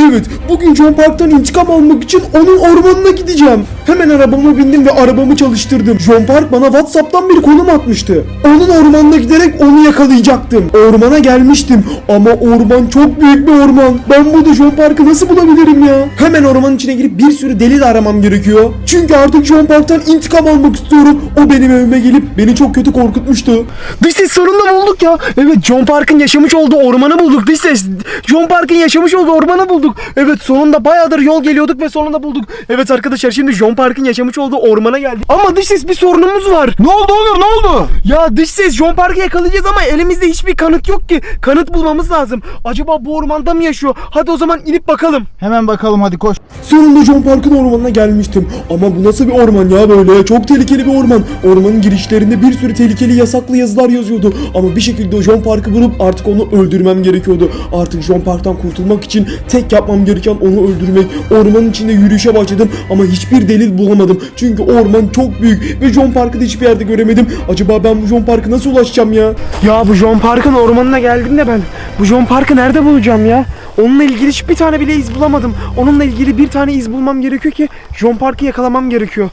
Evet, bugün John Park'tan intikam almak için onun ormanına gideceğim. Hemen arabama bindim ve arabamı çalıştırdım. John Park bana WhatsApp'tan bir konum atmıştı. Onun ormanına giderek onu yakalayacaktım. Ormana gelmiştim ama orman çok büyük bir orman. Ben burada John Park'ı nasıl bulabilirim ya? Hemen ormanın içine girip bir sürü delil aramam gerekiyor. Çünkü artık John Park'tan intikam almak istiyorum. O benim evime gelip beni çok kötü korkutmuştu. This is sonunda bulduk ya. Evet John Park'ın yaşamış olduğu ormanı bulduk. This is John Park'ın yaşamış olduğu ormanı bulduk. Evet sonunda bayağıdır yol geliyorduk ve sonunda bulduk. Evet arkadaşlar şimdi John Park'ın yaşamış olduğu ormana geldik. Ama this is bir sorunumuz var. Ne oldu Onur ne oldu? Ya dış ses John Park'ı yakalayacağız ama elimizde hiçbir kanıt yok ki. Kanıt bulmamız lazım. Acaba bu ormanda mı yaşıyor? Hadi o zaman inip bakalım. Hemen bakalım hadi koş. Sonunda John Park'ın ormanına gelmiştim. Ama bu nasıl bir orman ya böyle? Çok tehlikeli bir orman. Ormanın girişlerinde bir sürü tehlikeli yasaklı yazılar yazıyordu. Ama bir şekilde John Park'ı bulup artık onu öldürmem gerekiyordu. Artık John Park'tan kurtulmak için tek yapmam gereken onu öldürmek. Ormanın içinde yürüyüşe başladım ama hiçbir delil bulamadım. Çünkü orman çok büyük ve John Park'ı da hiçbir yerde göremedim. Acaba ben bu John Park'a nasıl ulaşacağım ya? Ya bu John Park'ın ormanına geldim de ben. Bu John Park'ı nerede bulacağım ya? Onunla ilgili hiçbir tane bile iz bulamadım. Onunla ilgili bir tane iz bulmam gerekiyor ki John Park'ı yakalamam gerekiyor.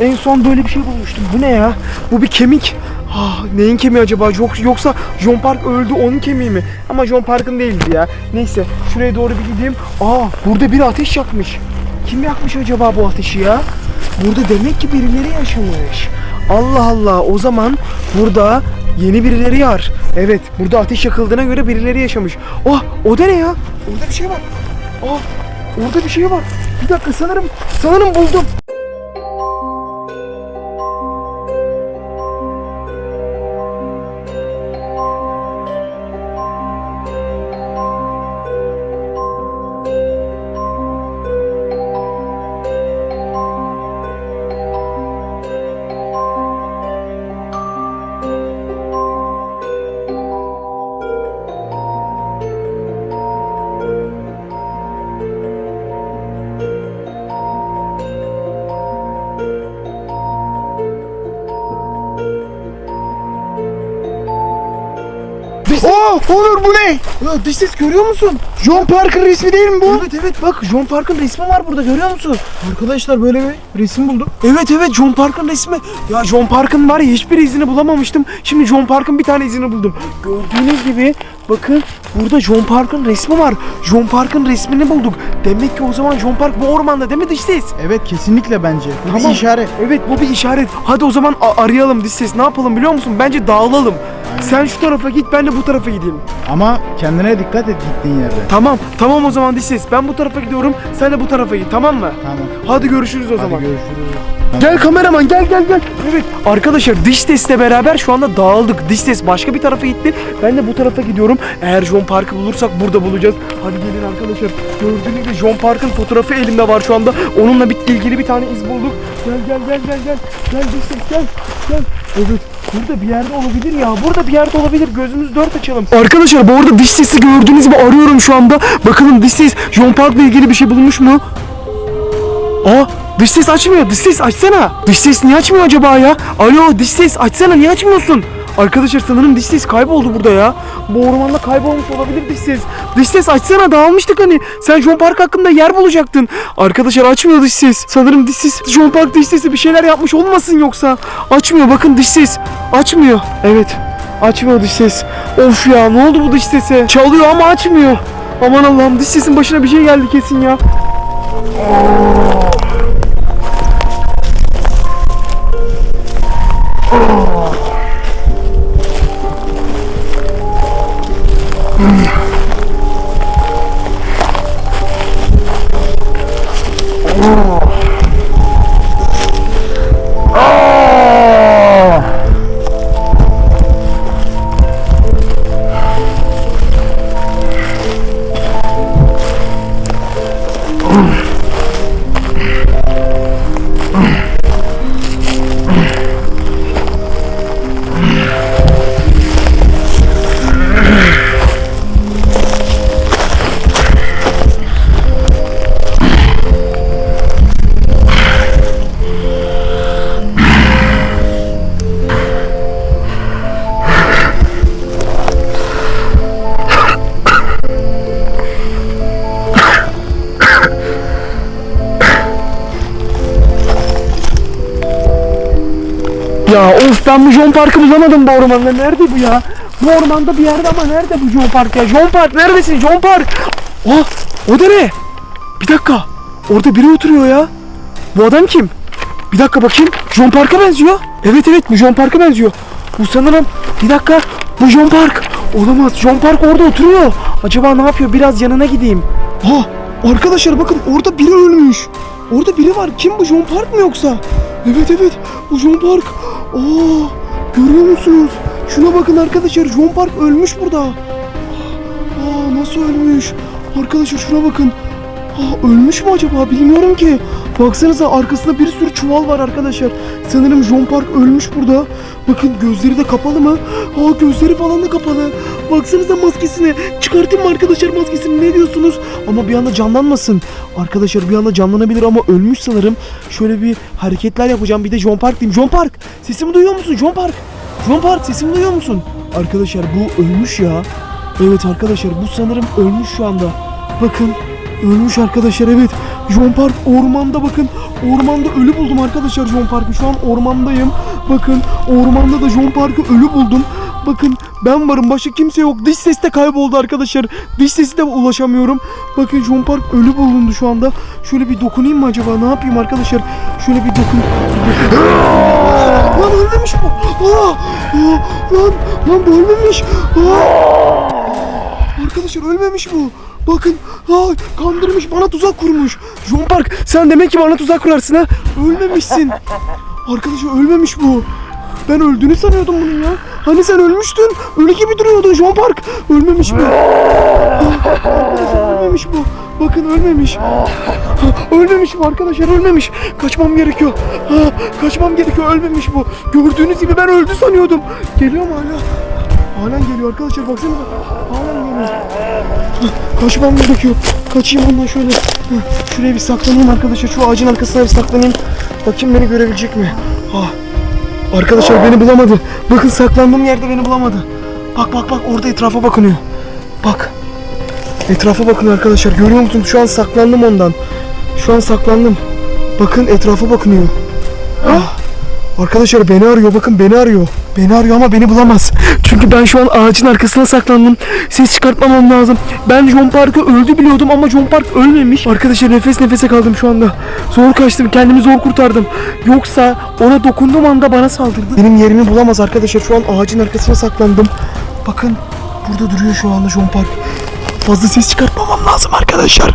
En son böyle bir şey bulmuştum. Bu ne ya? Bu bir kemik. Ah, neyin kemiği acaba? Yok, yoksa John Park öldü onun kemiği mi? Ama John Park'ın değildi ya. Neyse şuraya doğru bir gideyim. Aa burada bir ateş yakmış. Kim yakmış acaba bu ateşi ya? Burada demek ki birileri yaşamış. Allah Allah o zaman burada yeni birileri var. Evet burada ateş yakıldığına göre birileri yaşamış. Oh o da ne ya? Orada bir şey var. Oh orada bir şey var. Bir dakika sanırım sanırım buldum. Onur bu ne? Ya dış ses görüyor musun? John Parker resmi değil mi bu? Evet evet bak John Park'ın resmi var burada görüyor musun? Arkadaşlar böyle bir resim buldum. Evet evet John Park'ın resmi. Ya John Park'ın var ya hiçbir izini bulamamıştım. Şimdi John Park'ın bir tane izini buldum. Gördüğünüz gibi bakın burada John Park'ın resmi var. John Park'ın resmini bulduk. Demek ki o zaman John Park bu ormanda değil mi dış ses? Evet kesinlikle bence. Bu bir işaret. Evet bu bir işaret. Hadi o zaman a- arayalım dış ses. Ne yapalım biliyor musun? Bence dağılalım. Sen şu tarafa git ben de bu tarafa gideyim. Ama kendine dikkat et gittiğin yerde. Tamam tamam o zaman dış ses. Ben bu tarafa gidiyorum. Sen de bu tarafa git tamam mı? Tamam. Hadi görüşürüz o Hadi zaman. görüşürüz. Gel kameraman gel gel gel. Evet arkadaşlar dış sesle beraber şu anda dağıldık. Dış ses başka bir tarafa gitti. Ben de bu tarafa gidiyorum. Eğer John Park'ı bulursak burada bulacağız. Hadi gelin arkadaşlar. Gördüğünüz gibi John Park'ın fotoğrafı elimde var şu anda. Onunla bir ilgili bir tane iz bulduk. Gel gel gel gel gel. Gel dış ses gel. Gel. Evet. Burada bir yerde olabilir ya. Burada bir yerde olabilir. Gözümüzü dört açalım. Arkadaşlar bu arada dış sesi gördüğünüz gibi arıyorum şu anda. Bakalım dış ses John Park'la ilgili bir şey bulmuş mu? Aa dış ses açmıyor. Dış ses açsana. Dış ses niye açmıyor acaba ya? Alo dış ses açsana niye açmıyorsun? Arkadaşlar sanırım dış ses kayboldu burada ya. Bu ormanda kaybolmuş olabilir dış ses. Dış ses açsana dağılmıştık hani. Sen John Park hakkında yer bulacaktın. Arkadaşlar açmıyor dış ses. Sanırım dış ses John Park dış sesi bir şeyler yapmış olmasın yoksa. Açmıyor bakın dış ses. Açmıyor. Evet. Açmıyor dış ses. Of ya ne oldu bu dış sese? Çalıyor ama açmıyor. Aman Allah'ım dış sesin başına bir şey geldi kesin ya. Mm-hmm. Of ben bu John Park'ı bulamadım bu ormanda. Nerede bu ya? Bu ormanda bir yerde ama nerede bu John Park ya? John Park neredesin John Park? Ah o da ne? Bir dakika. Orada biri oturuyor ya. Bu adam kim? Bir dakika bakayım. John Park'a benziyor. Evet evet bu John Park'a benziyor. Bu sanırım bir dakika bu John Park. Olamaz John Park orada oturuyor. Acaba ne yapıyor? Biraz yanına gideyim. Ha arkadaşlar bakın orada biri ölmüş. Orada biri var. Kim bu John Park mı yoksa? Evet evet bu John Park. Aa görüyor musunuz? Şuna bakın arkadaşlar John Park ölmüş burada. Aa nasıl ölmüş? Arkadaşlar şuna bakın. Ölmüş mü acaba bilmiyorum ki. Baksanıza arkasında bir sürü çuval var arkadaşlar. Sanırım John Park ölmüş burada. Bakın gözleri de kapalı mı? Aa gözleri falan da kapalı. Baksanıza maskesini. Çıkartayım mı arkadaşlar maskesini ne diyorsunuz? Ama bir anda canlanmasın. Arkadaşlar bir anda canlanabilir ama ölmüş sanırım. Şöyle bir hareketler yapacağım. Bir de John Park diyeyim. John Park sesimi duyuyor musun John Park? John Park sesimi duyuyor musun? Arkadaşlar bu ölmüş ya. Evet arkadaşlar bu sanırım ölmüş şu anda. Bakın ölmüş arkadaşlar evet. John Park ormanda bakın. Ormanda ölü buldum arkadaşlar John Park'ı. Şu an ormandayım. Bakın ormanda da John Park'ı ölü buldum. Bakın ben varım başka kimse yok. Dış ses de kayboldu arkadaşlar. Dış sesi de ulaşamıyorum. Bakın John Park ölü bulundu şu anda. Şöyle bir dokunayım mı acaba? Ne yapayım arkadaşlar? Şöyle bir dokun. Lan ölmemiş bu. Lan, lan ölmemiş. Arkadaşlar ölmemiş bu. Bakın aa, kandırmış bana tuzak kurmuş. John Park sen demek ki bana tuzak kurarsın ha. Ölmemişsin. Arkadaşlar ölmemiş bu. Ben öldüğünü sanıyordum bunun ya. Hani sen ölmüştün. Ölü gibi duruyordun John Park. Ölmemiş bu. Arkadaşlar ölmemiş bu. Bakın ölmemiş. Ha, Ölmemiş bu arkadaşlar ölmemiş. Kaçmam gerekiyor. Ha, Kaçmam gerekiyor ölmemiş bu. Gördüğünüz gibi ben öldü sanıyordum. Geliyor mu hala? Halen geliyor arkadaşlar baksanıza. Halen geliyor. Kaçmam gerekiyor. Kaçayım ondan şöyle. Şuraya bir saklanayım arkadaşlar. Şu ağacın arkasına bir saklanayım. Bakayım beni görebilecek mi? Ah. Arkadaşlar beni bulamadı. Bakın saklandığım yerde beni bulamadı. Bak bak bak orada etrafa bakınıyor. Bak. Etrafa bakın arkadaşlar. Görüyor musunuz? Şu an saklandım ondan. Şu an saklandım. Bakın etrafa bakınıyor. Ah. Arkadaşlar beni arıyor. Bakın beni arıyor. Beni arıyor ama beni bulamaz. Çünkü ben şu an ağacın arkasına saklandım. Ses çıkartmamam lazım. Ben John Park'ı öldü biliyordum ama John Park ölmemiş. Arkadaşlar nefes nefese kaldım şu anda. Zor kaçtım. Kendimi zor kurtardım. Yoksa ona dokunduğum anda bana saldırdı. Benim yerimi bulamaz arkadaşlar. Şu an ağacın arkasına saklandım. Bakın burada duruyor şu anda John Park. Fazla ses çıkartmamam lazım arkadaşlar.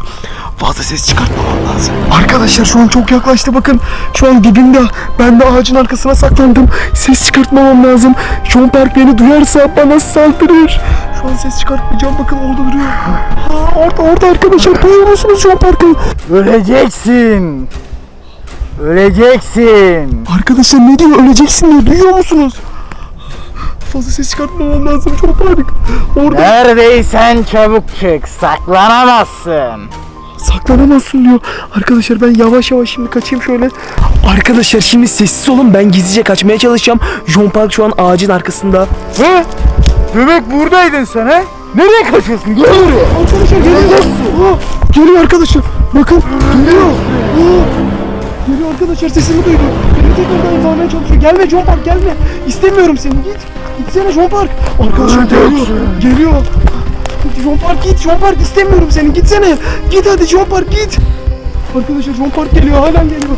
Fazla ses çıkartmamam lazım. Arkadaşlar şu an çok yaklaştı bakın. Şu an dibimde. Ben de ağacın arkasına saklandım. Ses çıkartmamam lazım. John Park beni duyarsa bana saldırır. Şu an ses çıkartmayacağım. Bakın orada duruyor. Ha, orada orada arkadaşlar. Duyuyor musunuz John Park'ı? Öleceksin. Öleceksin. Arkadaşlar ne diyor? Öleceksin diyor. Duyuyor musunuz? Fazla ses çıkartmamam lazım John Park. Orada Neredeysen çabuk çık. Saklanamazsın. Saklanamazsın diyor. Arkadaşlar ben yavaş yavaş şimdi kaçayım şöyle. Arkadaşlar şimdi sessiz olun. Ben gizlice kaçmaya çalışacağım. John Park şu an ağacın arkasında. He? Demek buradaydın sen he? Nereye kaçıyorsun? Gel buraya. Arkadaşlar geliyor. Aa, geliyor arkadaşlar. Bakın geliyor. Aa, geliyor arkadaşlar sesimi duydu. Beni tekrardan yakalamaya çalışıyor. Gelme John Park gelme. İstemiyorum seni git. Gitsene John Park. Arkadaşlar geliyor. Geliyor. John Park git. John Park istemiyorum seni. Gitsene. Git hadi John Park git. Arkadaşlar John Park geliyor. Halen geliyor.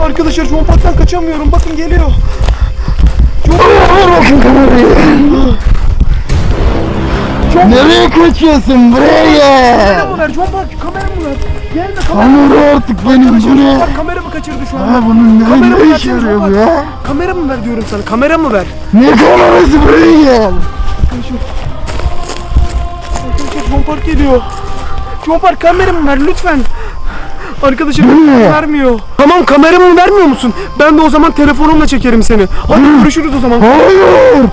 Arkadaşlar John Park'tan kaçamıyorum. Bakın geliyor. John Nereye kaçıyorsun? Buraya gel. Kameramı ver John Park kameramı ver. Gelme kamera. Kamera artık benim buraya. Park kameramı kaçırdı şu Ha anda. bunun ne, Kameramı ne işe yarıyor bu ya? Kameramı ver diyorum sana. Kameramı ver. Ne kamerası buraya gel. Arkadaşlar. John Park geliyor. John Park kameramı ver lütfen. Kameramı vermiyor. Tamam kameramı vermiyor musun? Ben de o zaman telefonumla çekerim seni. Hadi görüşürüz o zaman. Hayır.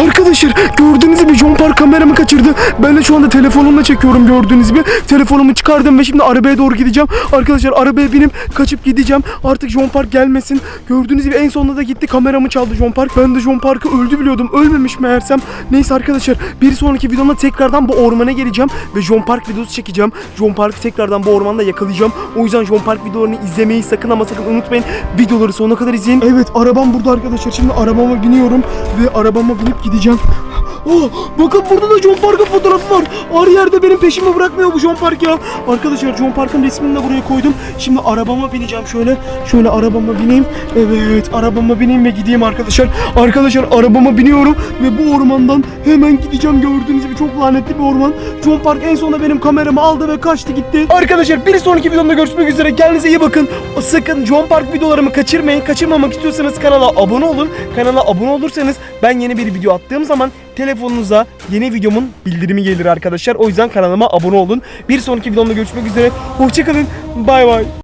Arkadaşlar gördüğünüz gibi John Park kameramı kaçırdı. Ben de şu anda telefonumla çekiyorum gördüğünüz gibi. Telefonumu çıkardım ve şimdi arabaya doğru gideceğim. Arkadaşlar arabaya binip kaçıp gideceğim. Artık John Park gelmesin. Gördüğünüz gibi en sonunda da gitti kameramı çaldı John Park. Ben de John Park'ı öldü biliyordum. Ölmemiş meğersem. Neyse arkadaşlar bir sonraki videomda tekrardan bu ormana geleceğim ve John Park videosu çekeceğim. John Park'ı tekrardan bu ormanda yakalayacağım. O yüzden John Park videolarını izlemeyi sakın ama sakın unutmayın. Videoları sonuna kadar izleyin. Evet arabam burada arkadaşlar. Şimdi arabama biniyorum ve arabama binip gideceğim. Oh, bakın burada da John Park'ın fotoğrafı var. Her yerde benim peşimi bırakmıyor bu John Park ya. Arkadaşlar John Park'ın resmini de buraya koydum. Şimdi arabama bineceğim şöyle. Şöyle arabama bineyim. Evet arabama bineyim ve gideyim arkadaşlar. Arkadaşlar arabama biniyorum ve bu ormandan hemen gideceğim. Gördüğünüz gibi çok lanetli bir orman. John Park en sonunda benim kameramı aldı ve kaçtı gitti. Arkadaşlar bir sonraki videomda görüşmek üzere. Kendinize iyi bakın. Sakın John Park videolarımı kaçırmayın. Kaçırmamak istiyorsanız kanala abone olun. Kanala abone olursanız ben yeni bir video attığım zaman telefonunuza yeni videomun bildirimi gelir arkadaşlar. O yüzden kanalıma abone olun. Bir sonraki videomda görüşmek üzere. Hoşçakalın. Bay bay.